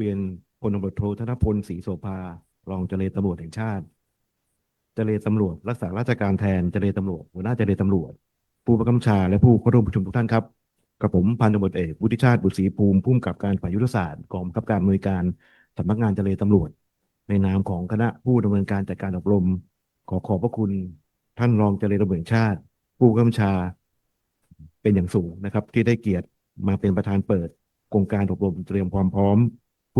เรียนพลตำรวจโทธนพลศรีโสภารองเจรตำรวจแห่งชาติ เจรตำรวจ รักษาราชการแทนเจรตำรวจหัวหน้าเจรตำรวจ ผู้บังคับบัญชาและผู้เข้าร่วมประชุมทุกท่านครับกระผมพันตำรวจเอกวุฒิชาติบุตรศรีภูมิผู้กำกับการฝ่ายยุทธศาสตร์กองบังคับการอำนวยการสำนักงานเจรตำรวจ ในนามของคณะผู้ดำเนินการจัดการอบรม ขอขอบพระคุณท่านรองเจรตำรวจชาติ ผู้บังคับบัญชา เป็นอย่างสูงนะครับ ที่ได้เกียรติมาเป็นประธานเปิดโครงการอบรมเตรียมความพร้อม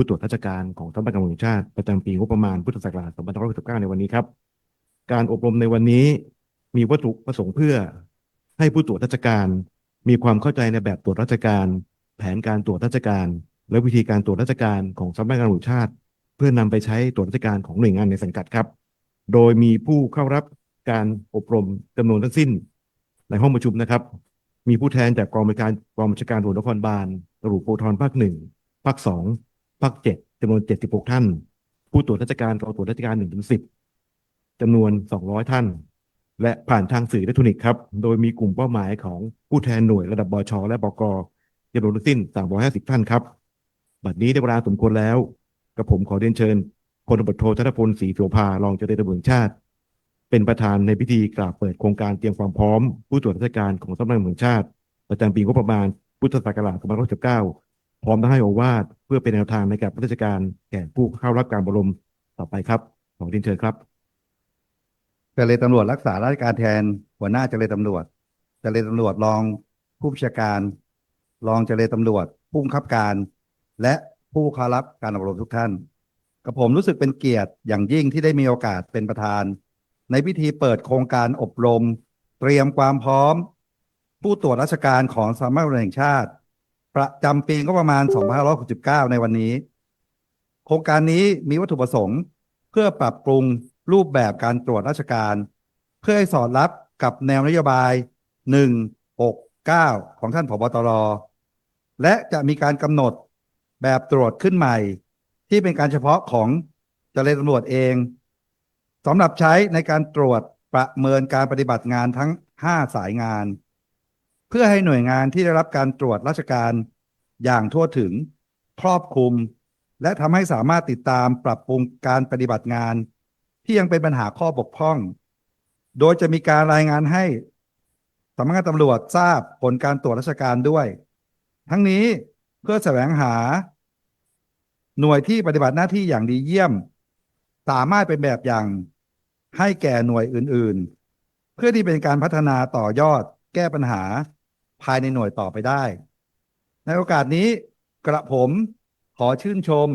ผู้ตรวจราชการของสำนักงานตำรวจแห่งชาติประจำปีงบประมาณพุทธศักราช2569ในวันนี้ครับ การอบรมในวันนี้มีวัตถุประสงค์เพื่อ ให้ผู้ตรวจราชการ มีความเข้าใจในแบบตรวจราชการ แผนการตรวจราชการ และวิธีการตรวจราชการของสำนักงานตำรวจชาติ เพื่อนำไปใช้ตรวจราชการของหน่วยงานในสังกัดครับ โดยมีผู้เข้ารับการอบรมจำนวนทั้งสิ้น ในห้องประชุมนะครับ มีผู้แทนจากกองบัญชาการกองบัญชาการตำรวจนครบาลตำรวจภูธรภาคหนึ่งภาคสอง ภาคเจ็ดจำนวนเจ็ดสิบหกท่าน ผู้ตรวจราชการกองตรวจราชการหนึ่งถึงสิบจำนวนสองร้อยท่าน และผ่านทางสื่ออิเล็กทรอนิกส์ครับ โดยมีกลุ่มเป้าหมายของผู้แทนหน่วยระดับบช และบกจำนวนทั้งสิ้นสามร้อยห้าสิบท่านครับบัดนี้ได้เวลาสมควรแล้วกับผมขอเรียนเชิญพลตำรวจโทธนพลศรีโสภารองเจรตำรวจแห่งชาติ เป็นประธานในพิธีกล่าวเปิดโครงการเตรียมความพร้อม ผู้ตรวจราชการของสำนักงานตำรวจแห่งชาติ ประจำปีงบประมาณพุทธศักราช2569 พร้อมทั้งให้โอวาทเพื่อเป็นแนวทางในการปฏิบัติราชการแก่ผู้เข้ารับการบรมต่อไปครับ ขอเรียนเชิญครับเจรตำรวจรักษาราชการแทนหัวหน้าเจรตำรวจเจรตำรวจรองผู้บัญชาการ รองเจรตำรวจ ผู้บังคับการ และผู้เข้ารับการอบรมทุกท่านกับผมรู้สึกเป็นเกียรติอย่างยิ่งที่ได้มีโอกาสเป็นประธาน ในพิธีเปิดโครงการอบรม เตรียมความพร้อม ผู้ตรวจราชการของสำนักงานแห่งชาติ ประจำปีก็ประมาณ 2569 ในวันนี้ โครงการนี้มีวัตถุประสงค์ เพื่อปรับปรุงรูปแบบการตรวจราชการ เพื่อให้สอดรับกับแนวนโยบาย 169 ของท่านผบตร และจะมีการกำหนดแบบตรวจขึ้นใหม่ ที่เป็นการเฉพาะของเจรตำรวจเองสำหรับใช้ในการตรวจประเมินการปฏิบัติงานทั้ง 5 สายงาน เพื่อให้หน่วยงานที่ได้รับการตรวจราชการอย่างทั่วถึงครอบคลุม และทำให้สามารถติดตามปรับปรุงการปฏิบัติงาน ที่ยังเป็นปัญหาข้อบกพร่อง โดยจะมีการรายงานให้สำนักงานตำรวจทราบผลการตรวจราชการด้วย ทั้งนี้เพื่อแสวงหา หน่วยที่ปฏิบัติหน้าที่อย่างดีเยี่ยม สามารถเป็นแบบอย่างให้แก่หน่วยอื่น ๆ เพื่อที่เป็นการพัฒนาต่อยอดแก้ปัญหา ภายในหน่วยต่อไปได้ ในโอกาสนี้กระผมขอชื่นชม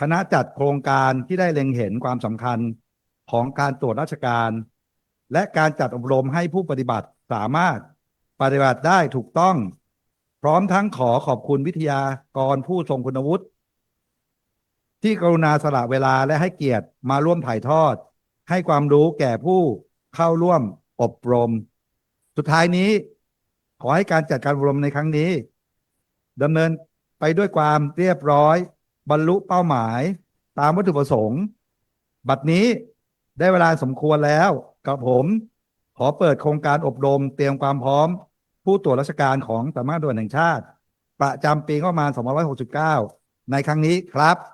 คณะจัดโครงการที่ได้เล็งเห็นความสำคัญของการตรวจราชการ และการจัดอบรมให้ผู้ปฏิบัติสามารถปฏิบัติได้ถูกต้อง พร้อมทั้งขอขอบคุณวิทยากรผู้ทรงคุณวุฒิที่กรุณาสละเวลาและให้เกียรติมาร่วมถ่ายทอด ให้ความรู้แก่ผู้เข้าร่วมอบรม สุดท้ายนี้ ขอให้การจัดการอบรมในครั้งนี้ดำเนินไปด้วยความเรียบร้อย บรรลุเป้าหมายตามวัตถุประสงค์ บัดนี้ได้เวลาสมควรแล้วกับผม ขอเปิดโครงการอบรมเตรียมความพร้อม ผู้ตรวจราชการของสำนักงานตำรวจแห่งชาติ ประจำปีงบประมาณ 2569 ในครั้งนี้ครับ